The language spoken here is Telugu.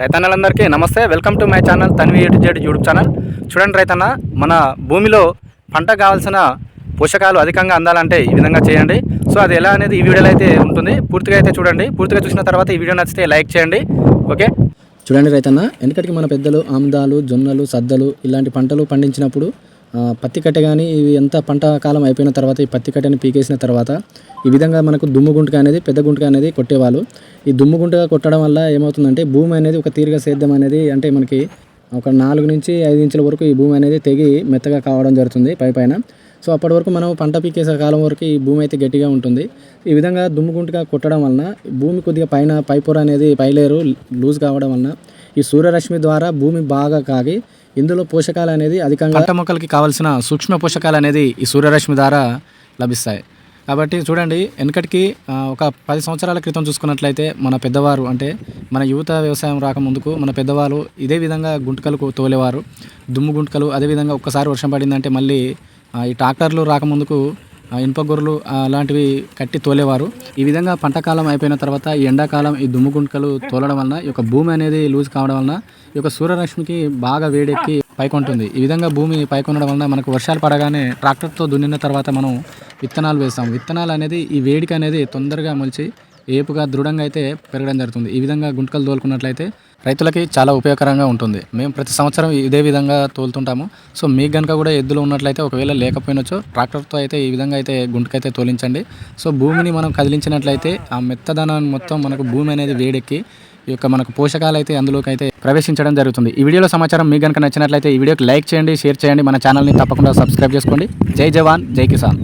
రైతన్నలందరికీ నమస్తే. Welcome to my channel Tanvi A to Z YouTube channel. చూడండి రైతన్న మన భూమిలో పంట కావాల్సిన పోషకాలు అధికంగా అందాలంటే ఈ విధంగా చేయండి. సో అది ఎలా అనేది ఈ వీడియోలో అయితే ఉంటుంది. పూర్తిగా అయితే చూడండి. పూర్తిగా చూసిన తర్వాత ఈ వీడియో నచ్చితే లైక్ చేయండి. ఓకే? చూడండి రైతన్న వెనకటికి మన పెద్దలు ఆమ్దాలు జొన్నలు సద్దలు ఇలాంటి పంటలు పండించినప్పుడు పత్తి కట్టె కానీ ఇవి ఎంత పంట కాలం అయిపోయిన తర్వాత ఈ పత్తి కట్టెని పీకేసిన తర్వాత ఈ విధంగా మనకు దుమ్ము గుంటక అనేది పెద్ద గుంటక అనేది కొట్టేవాళ్ళు. ఈ దుమ్ము గుంటగా కొట్టడం వల్ల ఏమవుతుందంటే భూమి అనేది ఒక తీరుగా సేద్యం అనేది అంటే మనకి ఒక నాలుగు నుంచి ఐదు ఇంచుల వరకు ఈ భూమి అనేది తెగి మెత్తగా కావడం జరుగుతుంది పై పైన. సో అప్పటి వరకు మనం పంట పీకేసే కాలం వరకు ఈ భూమి అయితే గట్టిగా ఉంటుంది. ఈ విధంగా దుమ్ము గుంటగా కొట్టడం వలన భూమి కొద్దిగా పైన పై పొర అనేది పైలేరు లూజ్ కావడం వలన ఈ సూర్యరశ్మి ద్వారా భూమి బాగా కాగి ఇందులో పోషకాలు అనేది అధికంగా పంట మొక్కలకి కావాల్సిన సూక్ష్మ పోషకాలు అనేది ఈ సూర్యరశ్మి ద్వారా లభిస్తాయి. కాబట్టి చూడండి వెనకటికి ఒక పది సంవత్సరాల క్రితం చూసుకున్నట్లయితే మన పెద్దవారు అంటే మన యువత వ్యవసాయం రాకముందుకు మన పెద్దవాళ్ళు ఇదే విధంగా గుంటకలు తోలేవారు. దుమ్ము గుంటకలు అదేవిధంగా ఒక్కసారి వర్షం పడిందంటే మళ్ళీ ఈ ట్రాక్టర్లు రాకముందుకు ఇనుప గొర్రెలు అలాంటివి కట్టి తోలేవారు. ఈ విధంగా పంటకాలం అయిపోయిన తర్వాత ఈ ఎండాకాలం ఈ దుమ్ము గుంటకలు తోలడం వలన ఈ యొక్క భూమి అనేది లూజ్ కావడం వలన ఈ యొక్క సూర్యరశ్మికి బాగా వేడెక్కి పైకొంటుంది. ఈ విధంగా భూమి పైకొనడం వలన మనకు వర్షాలు పడగానే ట్రాక్టర్తో దున్నిన తర్వాత మనం విత్తనాలు వేస్తాం. విత్తనాలు అనేది ఈ వేడికి అనేది తొందరగా మొలిచి ఏపుగా దృఢంగా అయితే పెరగడం జరుగుతుంది. ఈ విధంగా గుంటకలు తోలుకున్నట్లయితే రైతులకి చాలా ఉపయోగకరంగా ఉంటుంది. మేము ప్రతి సంవత్సరం ఇదే విధంగా తోలుతుంటాము. సో మీకు కనుక కూడా ఎద్దులు ఉన్నట్లయితే ఒకవేళ లేకపోయినచో ట్రాక్టర్తో అయితే ఈ విధంగా అయితే గుంటకైతే తోలించండి. సో భూమిని మనం కదిలించినట్లయితే ఆ మెత్తదనాన్ని మొత్తం మనకు భూమి అనేది వేడెక్కి ఈ యొక్క మనకు పోషకాలు అయితే అందులోకి అయితే ప్రవేశించడం జరుగుతుంది. ఈ వీడియోలో సమాచారం మీకు కనుక నచ్చినట్లయితే ఈ వీడియోకి లైక్ చేయండి షేర్ చేయండి. మన ఛానల్ని తప్పకుండా సబ్స్క్రైబ్ చేసుకోండి. జై జవాన్ జై కిసాన్.